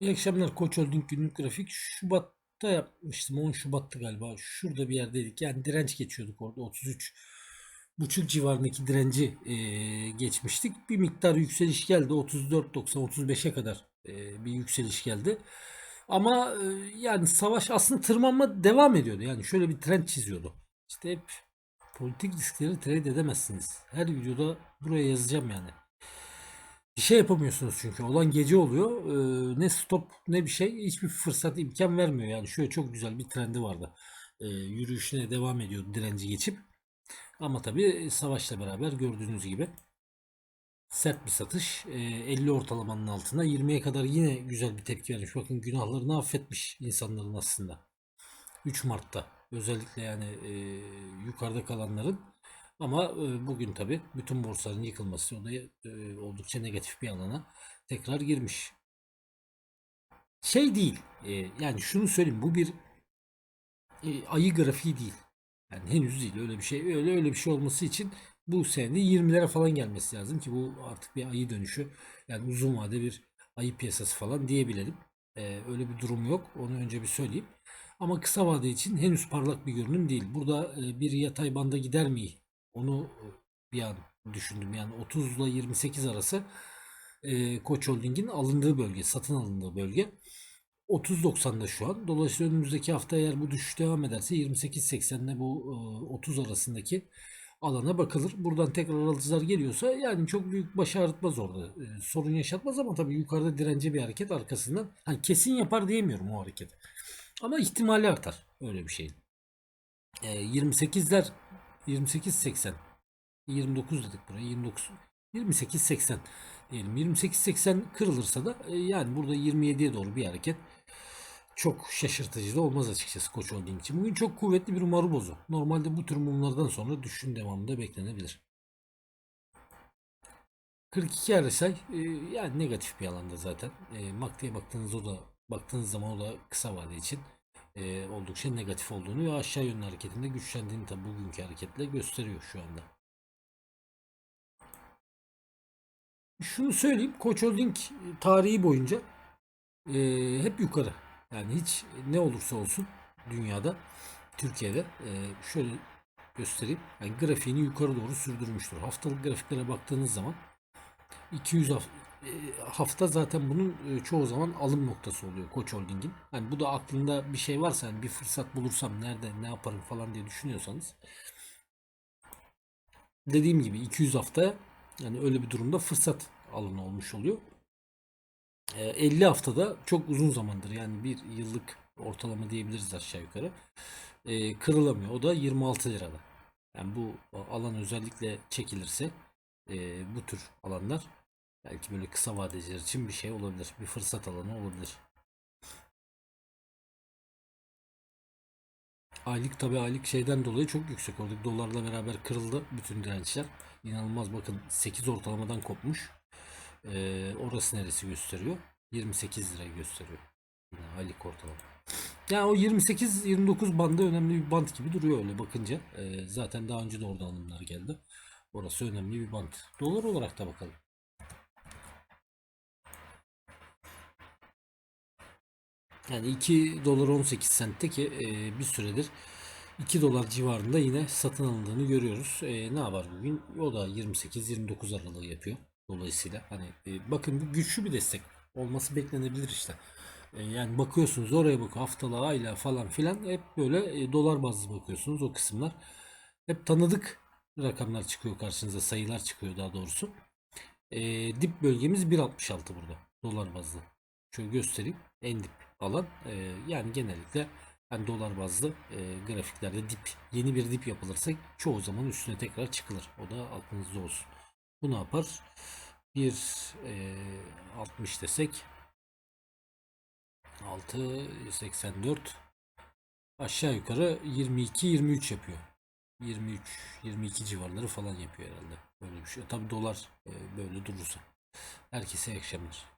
İyi akşamlar Koç Holding günlük grafik. Şubat'ta yapmıştım. 10 Şubat'tı galiba. Şurada bir yerdeydik. Yani direnç geçiyorduk orada 33 buçuk civarındaki direnci e, geçmiştik. Bir miktar yükseliş geldi. 34.90 35'e kadar e, bir yükseliş geldi. Ama e, yani savaş aslında tırmanma devam ediyordu. Yani şöyle bir trend çiziyordu. İşte hep politik riskleri trade edemezsiniz. Her videoda buraya yazacağım yani. Bir şey yapamıyorsunuz çünkü. Olan gece oluyor. Ee, ne stop ne bir şey. Hiçbir fırsat imkan vermiyor. Yani şöyle çok güzel bir trendi vardı. Ee, yürüyüşüne devam ediyor direnci geçip. Ama tabii savaşla beraber gördüğünüz gibi sert bir satış. Ee, 50 ortalamanın altına 20'ye kadar yine güzel bir tepki vermiş. Bakın günahlarını affetmiş insanların aslında. 3 Mart'ta özellikle yani e, yukarıda kalanların ama e, bugün tabi bütün borsaların yıkılması da e, oldukça negatif bir alana tekrar girmiş. Şey değil e, yani şunu söyleyeyim bu bir ayı grafiği değil. Yani henüz değil öyle bir şey öyle öyle bir şey olması için bu sene 20'lere falan gelmesi lazım ki bu artık bir ayı dönüşü yani uzun vade bir ayı piyasası falan diyebilelim. E, öyle bir durum yok onu önce bir söyleyeyim. Ama kısa vade için henüz parlak bir görünüm değil. Burada e, bir yatay banda gider mi? Onu bir an düşündüm. Yani 30 ile 28 arası e, Koç Holding'in alındığı bölge, satın alındığı bölge. 30.90'da şu an. Dolayısıyla önümüzdeki hafta eğer bu düşüş devam ederse 28.80'le bu e, 30 arasındaki alana bakılır. Buradan tekrar alıcılar geliyorsa yani çok büyük baş ağrıtmaz orada. E, sorun yaşatmaz ama tabii yukarıda direnci bir hareket arkasından. Hani kesin yapar diyemiyorum o hareket. Ama ihtimali artar öyle bir şeyin. E, 28'ler 28.80 29 dedik buraya 29 28.80 diyelim 28.80 kırılırsa da e, yani burada 27'ye doğru bir hareket çok şaşırtıcı da olmaz açıkçası Koç Holding için. Bugün çok kuvvetli bir umarı bozu. Normalde bu tür mumlardan sonra düşüşün devamında beklenebilir. 42 RSI e, yani negatif bir alanda zaten. E, MACD'ye baktığınız o da baktığınız zaman o da kısa vade için e, oldukça negatif olduğunu ve aşağı yönlü hareketinde güçlendiğini tabi bugünkü hareketle gösteriyor şu anda. Şunu söyleyeyim Koç Holding tarihi boyunca e, hep yukarı. Yani hiç ne olursa olsun dünyada Türkiye'de e, şöyle göstereyim. Yani grafiğini yukarı doğru sürdürmüştür. Haftalık grafiklere baktığınız zaman 200 hafta hafta zaten bunun e, çoğu zaman alım noktası oluyor Koç Holding'in. Yani bu da aklında bir şey varsa yani bir fırsat bulursam nerede ne yaparım falan diye düşünüyorsanız dediğim gibi 200 hafta yani öyle bir durumda fırsat alanı olmuş oluyor. 50 haftada çok uzun zamandır yani bir yıllık ortalama diyebiliriz aşağı yukarı. E, kırılamıyor. O da 26 lirada. Yani bu alan özellikle çekilirse e, bu tür alanlar Belki böyle kısa vadeciler için bir şey olabilir. Bir fırsat alanı olabilir. Aylık tabi aylık şeyden dolayı çok yüksek. Oradaki dolarla beraber kırıldı bütün dirençler. İnanılmaz bakın 8 ortalamadan kopmuş. Ee, orası neresi gösteriyor? 28 lirayı gösteriyor. Yine aylık ortalama. Yani o 28-29 bandı önemli bir band gibi duruyor öyle bakınca. Ee, zaten daha önce de orada alımlar geldi. Orası önemli bir band. Dolar olarak da bakalım. Yani 2 dolar 18 sentte ki e, bir süredir 2 dolar civarında yine satın alındığını görüyoruz. E, ne var bugün? O da 28-29 aralığı yapıyor. Dolayısıyla hani e, bakın bu güçlü bir destek olması beklenebilir işte. E, yani bakıyorsunuz oraya bak haftalığa aylığa falan filan hep böyle e, dolar bazlı bakıyorsunuz o kısımlar. Hep tanıdık rakamlar çıkıyor karşınıza sayılar çıkıyor daha doğrusu. E, dip bölgemiz 1.66 burada dolar bazlı. Şöyle göstereyim en dip alan e, yani genellikle yani dolar bazlı e, grafiklerde dip yeni bir dip yapılırsa çoğu zaman üstüne tekrar çıkılır. O da aklınızda olsun. Bu ne yapar? Bir e, 60 desek 6 84 aşağı yukarı 22 23 yapıyor. 23 22 civarları falan yapıyor herhalde. Böyle bir şey. Tabi dolar e, böyle durursa. Herkese iyi akşamlar.